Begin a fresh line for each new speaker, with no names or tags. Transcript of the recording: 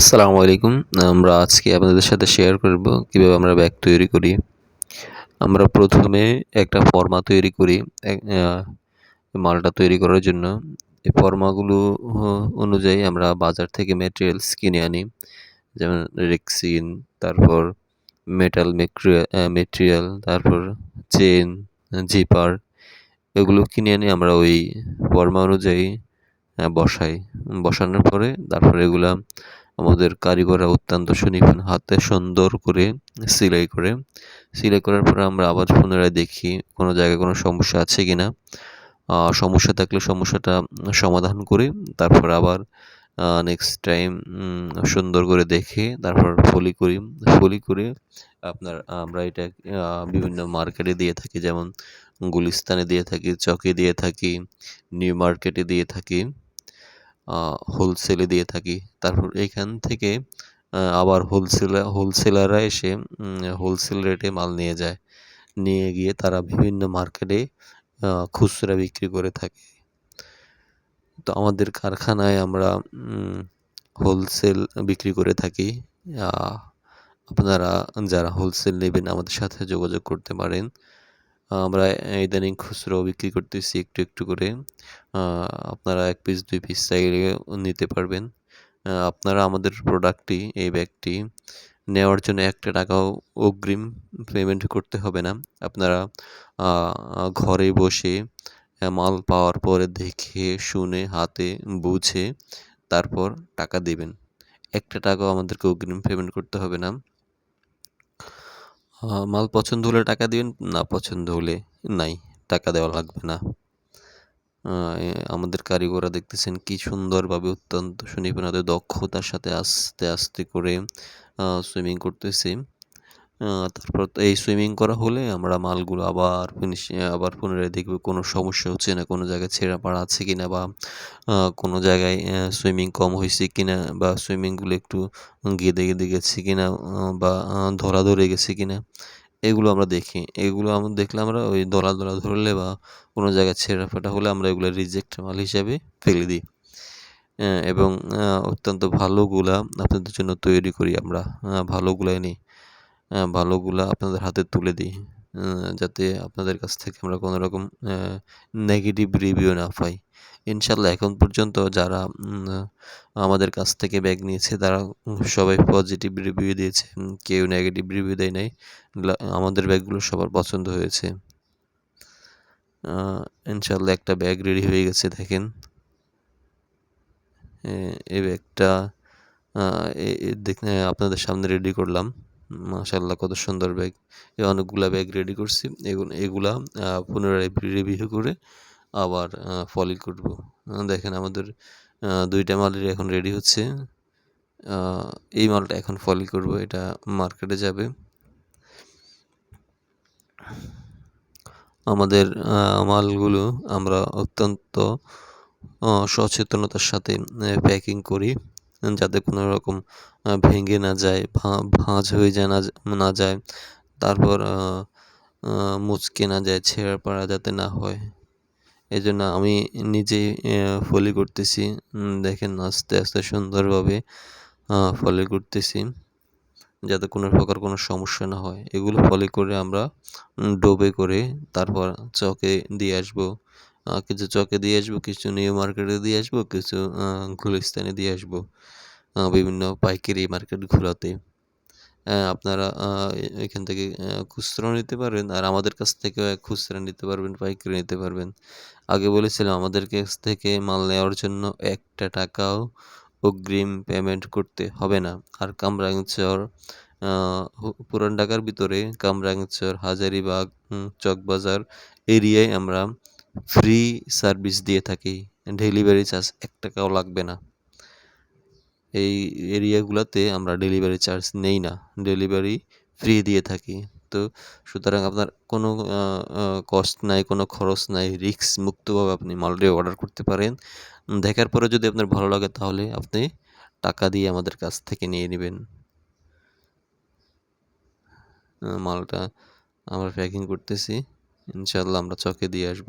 আসসালামু আলাইকুম। আমরা আজকে আপনাদের সাথে শেয়ার করব কীভাবে আমরা ব্যাগ তৈরি করি। আমরা প্রথমে একটা ফর্মা তৈরি করি মালটা তৈরি করার জন্য। এই ফর্মাগুলো অনুযায়ী আমরা বাজার থেকে মেটেরিয়ালস কিনে আনি। যেমন রেক্সিন তারপর মেটাল মেটেরিয়াল তারপর চেন জিপার এগুলো কিনে আনি আমরা ওই ফর্মা অনুযায়ী বসাই। বসানোর পরে তারপরে এগুলা আমাদের কারিগররা অত্যন্ত সুনিপুণ হাতে সুন্দর করে সেলাই করে। সেলাই করার পরে আমরা আবার পুনরায় দেখি কোনো জায়গায় কোনো সমস্যা আছে কি না সমস্যা থাকলে সমস্যাটা সমাধান করে তারপর আবার নেক্সট টাইম সুন্দর করে দেখে তারপর ফলি করি। ফলি করে আপনার আমরা এটা বিভিন্ন মার্কেটে দিয়ে থাকি, যেমন গুলিস্তানে দিয়ে থাকি, চকে দিয়ে থাকি, নিউ মার্কেটে দিয়ে থাকি। হোলসেলে দিয়ে থাকি। তারপর এইখান থেকে আবার হোলসেলার হোলসেলাররা এসে হোলসেল রেটে মাল নিয়ে যায়। নিয়ে গিয়ে তারা বিভিন্ন মার্কেটে খুচরা বিক্রি করে থাকে। তো আমাদের কারখানায় আমরা হোলসেল বিক্রি করে থাকি। আপনারা যারা হোলসেল নেবেন, আমাদের সাথে যোগাযোগ করতে পারেন। আমরা ইদানিং খুচরো বিক্রি করতেছি একটু একটু করে। আপনারা এক পিস দুই পিস চাইলে নিতে পারবেন। আপনারা আমাদের প্রোডাক্টটি এই ব্যাগটি নেওয়ার জন্য একটা টাকাও অগ্রিম পেমেন্ট করতে হবে না। আপনারা ঘরে বসে মাল পাওয়ার পরে দেখে, শুনে, হাতে বুঝে, তারপর টাকা দেবেন। একটা টাকাও আমাদেরকে অগ্রিম পেমেন্ট করতে হবে না। মাল পছন্দ হলে টাকা দিবেন না পছন্দ হলে নাই, টাকা দেওয়া লাগবে না। আমাদের কারিগররা দেখতেছেন কি সুন্দরভাবে অত্যন্ত সুনিপুণতার দক্ষতার সাথে আস্তে আস্তে করে সুইমিং করতেছে। তারপর এই সুইমিং করা হলে আমরা মালগুলো আবার ফিনিশিং আবার পুনরায় দেখব কোনো সমস্যা হচ্ছে না, কোনো জায়গায় ছেঁড়া পাড়া আছে কি না বা কোনো জায়গায় সুইমিং কম হয়েছে কি না বা সুইমিংগুলো একটু গেদে গেদে গেছে কি না বা ধরা ধরে গেছে কি না এগুলো আমরা দেখি। এগুলো আমরা দেখলে আমরা ওই দলা দলা ধরলে বা কোনো জায়গায় ছেঁড়া ফাটা হলে আমরা এগুলো রিজেক্ট মাল হিসাবে ফেলে দিই। এবং অত্যন্ত ভালোগুলা আপনাদের জন্য তৈরি করি আমরা। ভালোগুলাই নিই। ভালোগুলা আপনাদের হাতে তুলে দিই। যাতে আপনাদের কাছ থেকে আমরা কোনো রকম নেগেটিভ রিভিউ না পাই। ইনশাল্লাহ এখন পর্যন্ত যারা আমাদের কাছ থেকে ব্যাগ নিয়েছে, তারা সবাই পজিটিভ রিভিউ দিয়েছে। কেউ নেগেটিভ রিভিউ দেয় নাই। আমাদের ব্যাগগুলো সবার পছন্দ হয়েছে। ইনশাল্লাহ একটা ব্যাগ রেডি হয়ে গেছে, দেখেন। এই ব্যাগটা দেখ আপনাদের সামনে রেডি করলাম। মাশাল্লাহ কত সুন্দর ব্যাগ অনেকগুলা ব্যাগ রেডি করছি। এগুলো এগুলা পুনরায় রিভিউ করে আবার ফলি করব। দেখেন আমাদের দুইটা মালের এখন রেডি হচ্ছে। এই মালটা এখন ফলি করব, এটা মার্কেটে যাবে। আমাদের মালগুলো আমরা অত্যন্ত সচেতনতার সাথে প্যাকিং করি। যাতে কোনো রকম ভেঙে না যায় ভাঁজ হয়ে যায় না না যায়। তারপর মুচকে না যায়, ছেঁড়া পাড়া যাতে না হয়। এই জন্য আমি নিজেই ফলি করতেছি। দেখেন আস্তে আস্তে সুন্দরভাবে ফলি করতেছি। যাতে কোনো প্রকার কোনো সমস্যা না হয়। এগুলো ফলি করে আমরা ডোবে করে তারপর চকে দিয়ে আসব। কিছু চকে দিয়ে আসব, কিছু নিউ মার্কেটে দিয়ে আসব, কিছু গুলিস্তানে দিয়ে আসব বিভিন্ন পাইকারি মার্কেটগুলোতে আপনারা এখান থেকে খুচরো নিতে পারবেন আর আমাদের কাছ থেকেও খুচরা নিতে পারবেন, পাইকারি নিতে পারবেন। আগে বলেছিলাম, আমাদের কাছ থেকে মাল নেওয়ার জন্য একটা টাকাও অগ্রিম পেমেন্ট করতে হবে না। আর কামরাংচর পুরান ঢাকার ভিতরে কামরাংচর হাজারিবাগ চকবাজার এরিয়ায় আমরা ফ্রি সার্ভিস দিয়ে থাকি। ডেলিভারি চার্জ এক টাকাও লাগবে না। এই এরিয়াগুলোতে আমরা ডেলিভারি চার্জ নেই না। ডেলিভারি ফ্রি দিয়ে থাকি। তো সুতরাং আপনার কোনো কস্ট নাই, কোনো খরচ নাই, রিস্ক মুক্তভাবে আপনি মালটি অর্ডার করতে পারেন। দেখার পরে যদি আপনার ভালো লাগে তাহলে আপনি টাকা দিয়ে আমাদের কাছ থেকে নিয়ে নেবেন। মালটা আমরা প্যাকিং করতেছি। ইনশাল্লাহ আমরা চকে দিয়ে আসব।